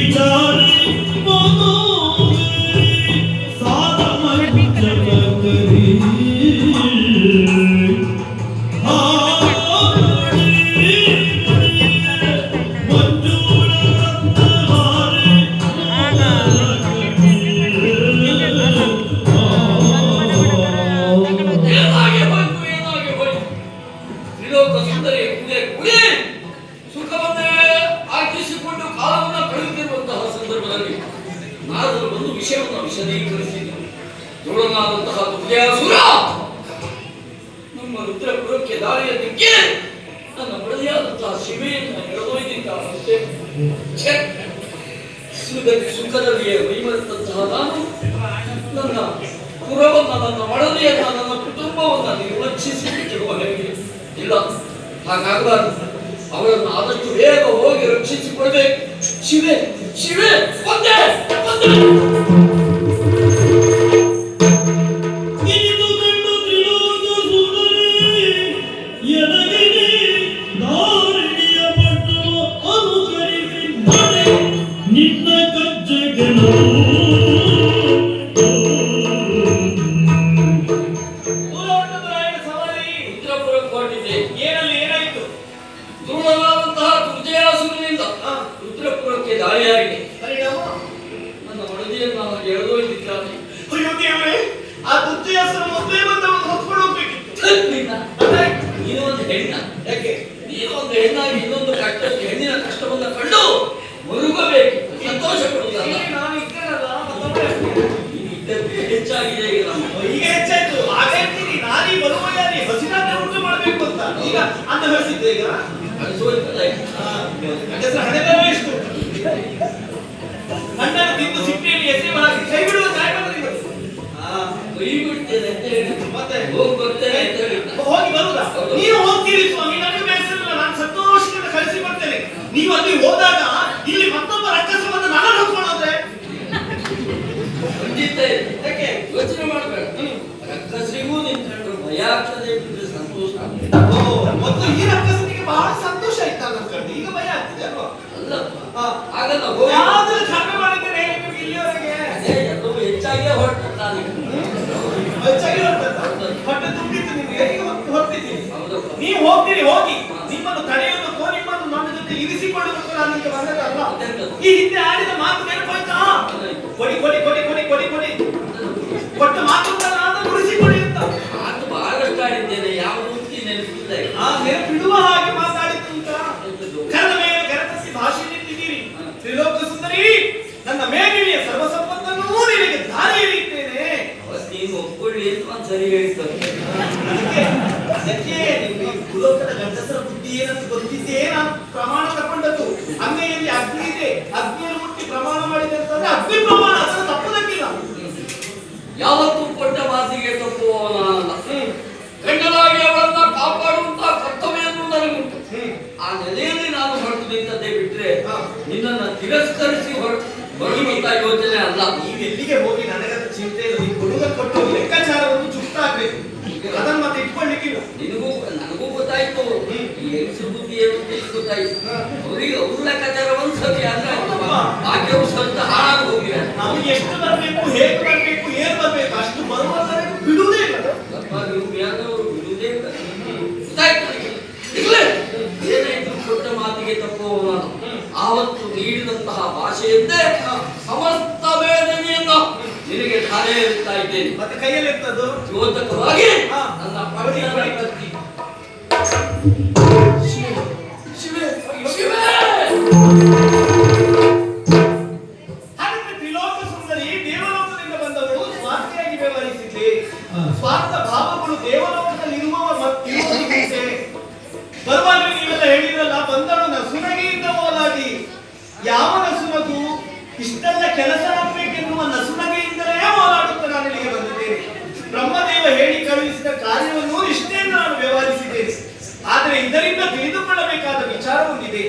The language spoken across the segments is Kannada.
বিচার মতো ದ್ರೋಣನಾದಂತಹ ದುರ್ಯಾಸುರ ನಮ್ಮ ರುದ್ರಪುರಕ್ಕೆ ದಾರಿಯ ದಿಕ್ಕೆ ನನ್ನ ಬಳಿಯಾದಂತಹ ಶಿವೆಯನ್ನು ಎಳೆದೊಯ್ದಿದ್ದಾನಂತೆ ಸುಖದಲ್ಲಿ ಸುಖದ ಸುಖದಲ್ಲಿಯೇ ನಾನು ನನ್ನ ಪುರವನ್ನ, ನನ್ನ ಮಡದಿಯನ್ನ, ನನ್ನ ಕುಟುಂಬವನ್ನ ನಿರ್ಲಕ್ಷಿಸಿ ಬಿಟ್ಟಿರುವ ಹೇಗೆ? ಇಲ್ಲ, ಹಾಗಾಗಬಾರದು. ಅವರನ್ನು ಆದಷ್ಟು ಬೇಗ ಹೋಗಿ ರಕ್ಷಿಸಿಕೊಳ್ಬೇಕು. ಶಿವೆ ಶಿವೆ, ಒಂದೇ ಮಡದಿಯನ್ನು ನಾನು ಎಳೆದೊಯ್ದಿದ್ದಾನೆ ಅಯ್ಯೋ ದೇವರೇ ಆ ಬಂದವನು ಹೊತ್ಕೊಂಡು ಹೋಗ್ಬೇಕಿತ್ತು ನಿನ್ನ ಅದೇ ನೀನು ಒಂದು ಹೆಣ್ಣ ಯಾಕೆ ನೀನು ಒಂದು ಹೆಣ್ಣಾಗಿ ಇನ್ನೊಂದು ಕಷ್ಟ ಹೆಣ್ಣಿನ ಕಷ್ಟವನ್ನ ಕಂಡು ಮುರುಗಬೇಕು ಸಂತೋಷ ಪಡುವುದಲ್ಲ ನಾನು ಇದ್ದೇನಲ್ಲ ಹೆಚ್ಚಾಗಿದೆ ಈಗ ಹೆಚ್ಚಾಯ್ತು ಹಾಗಾಗ್ತೀನಿ ನಾನೀ ಬರುವ ಯಾರಿ ಹಸಿರಾದ್ರೆ ಉಂಟು ಮಾಡಬೇಕು ಅಂತ ಈಗ ಅನ್ನ ಹೇಳಿಸಿದ್ದೆ ಈಗ ಬರವೇ ಎಷ್ಟು? ಗಂಡನ ತಿಂದು ಸಿಟ್ಟಿಯಲ್ಲಿ ಎಸೆಯುವ ಹಾಗೆ ಕೈ ಬಿಡುವ ಕೈ ಬಿಡ್ತೇನೆ ಅಂತ ಹೇಳಿ. ಮತ್ತೆ? ಹೋಗಿ ಬರ್ತೇನೆ ಅಂತ ಹೇಳಿ. ಹೋಗಿ ಬರುದಾ? ನೀವು ಹೋಗ್ತೀರಿ ಸ್ವಾಮಿ ನನಗೆ ಬೇಸರಿಲ್ಲ ನಾನು ಸಂತೋಷದಿಂದ ಕಳಿಸಿ ಬರ್ತೇನೆ. ನೀವು ಅಲ್ಲಿ ಹೋದಾಗ ಇಲ್ಲಿ ಮತ್ತೊಬ್ಬ ರಕ್ಕಸವನ್ನು ನಾನು ಹೊತ್ಕೊಳ್ಳೋದ್ರೆ ಖಂಡಿತ. ಯಾಕೆ? ಯೋಚನೆ ಮಾಡಬೇಡ. ರಕ್ಕಸರಿಗೂ ನಿಂತ್ಕೊಂಡ್ರೆ ಭಯ ಆಗ್ತದೆ ಬಿಟ್ಟರೆ ಸಂತೋಷ ಆಗ್ತದೆ. ಮೊದಲು ಈ ರಕ್ಕಸನಿಗೆ ಬಹಳ ಸಂತೋಷ ಆಯ್ತಾ ನನ್ನ ಈಗ ಭಯ ಆಗ್ತಿದೆ ಅಲ್ವಾ? ಅಲ್ಲ. ಆಗಲ್ಲ ಹೋಗಿ ನೀವು ಹೋಗ್ತೀರಿ ಹೋಗಿ. ನಿಮ್ಮನ್ನು ತಡೆಯೋದಕ್ಕೋ ನಿಮ್ಮನ್ನು ನನ್ನ ಜೊತೆ ಇರಿಸಿಕೊಳ್ಳುವುದಕ್ಕೂ ನಾನು ನಿಮಗೆ ಬಂದದಲ್ಲ ಈ ಹಿಂದೆ ಆಡಿದ ಮಾತು ನೆನಪಾಯ್ತಾ? ಕೊಡಿ ಕೊಡಿ ಕೊಡಿ ಕೊಡಿ ಕೊಡಿ ಕೊಡಿ. ಕೊಟ್ಟ ಮಾತು ನಾನು ಉಳಿಸಿಕೊಳ್ಳಿ ಅಂತ. ಮಾತು ಬಹಳಷ್ಟು ಆಡಿದ್ದೇನೆ ಯಾವ ನೆನಪಿಲ್ಲ. ಆ ನೆನಪಿಡುವ ಹಾಗೆ ಅಂತ? ಕರೆದ ಮೇಲೆ ಕರೆತರಿಸಿ ಭಾಷೆ ನಿಂತಿದ್ದೀರಿ. ತ್ರಿಲೋಕ ಸುಂದರಿ ನನ್ನ ಮೇಲಿನ ಸರ್ವ ಸಂಪತ್ತನ್ನೂ ನಿನಗೆ ದಾರಿ ಹಿಡಿಯುತ್ತೇನೆ ನೀನು ಅಂತ ಸರಿ ಹೇಳ್ತಾರೆ ಅದಕ್ಕೆ ಅದಕ್ಕೆ ಕುಲೋಕದ ಗಂಡಸರ ಬುದ್ಧಿ ಏನಂತ ಗೊತ್ತಿದ್ದೇ ನಾನು ಪ್ರಮಾಣ ತಗೊಂಡದ್ದು. ಅಂಗೈಯಲ್ಲಿ ಅಗ್ನಿ ಇದೆ. ಅಗ್ನಿಯನ್ನು ಮುಟ್ಟಿ ಪ್ರಮಾಣ ಮಾಡಿದೆ ಅಂತಂದ್ರೆ ಅಗ್ನಿ ಪ್ರಮಾಣ. ಅದನ್ನು ತಪ್ಪುದಕ್ಕಿಲ್ಲ. ಯಾವತ್ತೂ ಕೊಟ್ಟ ಮಾತಿಗೆ ತಪ್ಪುವವನಲ್ಲ ಗಂಡನಾಗಿ ಅವಳನ್ನ ಕಾಪಾಡುವಂತ ಕರ್ತವ್ಯವನ್ನು ನನಗುಂಟು ಆ ನೆಲೆಯಲ್ಲಿ ನಾನು ಹೊರಟು ನಿಂತದ್ದೇ ಬಿಟ್ರೆ. ನಿನ್ನನ್ನು ತಿರಸ್ಕರಿಸಿ ಹೊರಟು ಬರುವಂತ ಯೋಚನೆ ಅಲ್ಲ. ನೀವು ಎಲ್ಲಿಗೆ ಹೋಗಿ ನನಗಂತ ಚಿಂತೆ ಇಲ್ಲ ಹುಡುಗ ಕೊಟ್ಟು ಲೆಕ್ಕಾಚಾರವನ್ನು ಚುಕ್ತಾಗ್ಬೇಕು ಅದನ್ನ ಮತ್ತೆ ಇಟ್ಕೊಳ್ಳಿಕ್ಕಿಲ್ಲ ನಿನಗೂ ನನಗೂ ಗೊತ್ತಾಯ್ತು. ಈ ಹೆಂಗಸರು ಬುದ್ಧಿ ಏನು ಅಂತ ಗೊತ್ತಾಯ್ತು. ಅವರಿಗೆ ಅವ್ರ ಲೆಕ್ಕಾಚಾರ ಒಂದ್ ಸತಿ ಅಂದ್ರೆ. ಬಾಕಿಯವ್ರು ಸ್ವಲ್ಪ ಹಾಳಾಗಿ ಹೋಗಿದ್ದಾರೆ ನಮಗೆ ಎಷ್ಟು ಬರಬೇಕು ಹೇಗೆ ಬರಬೇಕು ಏನ್ ಬರಬೇಕು ಅಷ್ಟು ಬರುವಂತವರೆಗೂ ನಿನಗೆ ಧಾರೆ ಇದ್ದೇನೆ. ಮತ್ತೆ ಕೈಯಲ್ಲಿ ಇರ್ತದ್ದು ದ್ಯೋತಕವಾಗಿ. ನನ್ನ ಪಡೆದ ಕತ್ತಿ ಶಿವೆ ಶಿವೆ ಹಾಗಾದ್ರೆ ತ್ರಿಲೋಕ ಸುಂದರಿ ದೇವಲೋಕದಿಂದ ಬಂದವಳು ಸ್ವಾರ್ಥಿಯಾಗಿ ವ್ಯವಹರಿಸಿದ್ದೆ. ಸ್ವಾರ್ಥ ಭಾವಗಳು ದೇವಲೋಕದಲ್ಲಿ ಇರುವವ ಮತ್ತಿರುವುದು ಹಿಂಸೆ ಬರುವಾಗ ನೀವೆಲ್ಲ ಹೇಳಿದ್ರಲ್ಲ ಬಂದಳು ನಸುನಗೆಯಿಂದ ಓಲಾಡಿ. ಯಾವ ಕಾರ್ಯವನ್ನು ಇಷ್ಟೇ ನಾನು ವ್ಯವಹರಿಸಿದ್ದೇನೆ ಆದರೆ ಇದರಿಂದ ತಿಳಿದುಕೊಳ್ಳಬೇಕಾದ ವಿಚಾರ ಒಂದಿದೆ.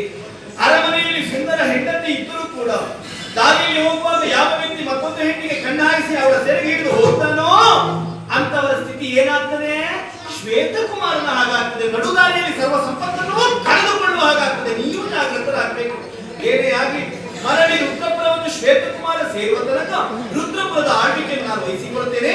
ಅರಮನೆಯಲ್ಲಿ ಸುಂದರ ಹೆಂಡತಿ ಇದ್ದರೂ ಕೂಡ ದಾರಿಯಲ್ಲಿ ಹೋಗುವಾಗ ಯಾವ ವ್ಯಕ್ತಿ ಮತ್ತೊಂದು ಹೆಣ್ಣಿಗೆ ಕಣ್ಣಾಗಿಸಿ ಅವಳ ಸೆರೆಗೆ ಹಿಡಿದು ಹೋಗ್ತಾನೋ ಅಂತವರ ಸ್ಥಿತಿ ಏನಾಗ್ತದೆ? ಶ್ವೇತಕುಮಾರನ ಹಾಗಾಗ್ತದೆ. ನಡುದಾರಿಯಲ್ಲಿ ಸರ್ವ ಸಂಪತ್ತನ್ನು ಕಳೆದುಕೊಳ್ಳುವ ಹಾಗಾಗ್ತದೆ. ನೀವು ಜಾಗೃತರಾಗಬೇಕು ಬೇರೆ ಆಗಿ ಮರಳಿ ರುದ್ರಪುರವನ್ನು ಶ್ವೇತಕುಮಾರ ಸೇರುವ ತನಕ ರುದ್ರಪುರದ ಆಳ್ವಿಕೆಯನ್ನು ನಾನು ವಹಿಸಿಕೊಳ್ತೇನೆ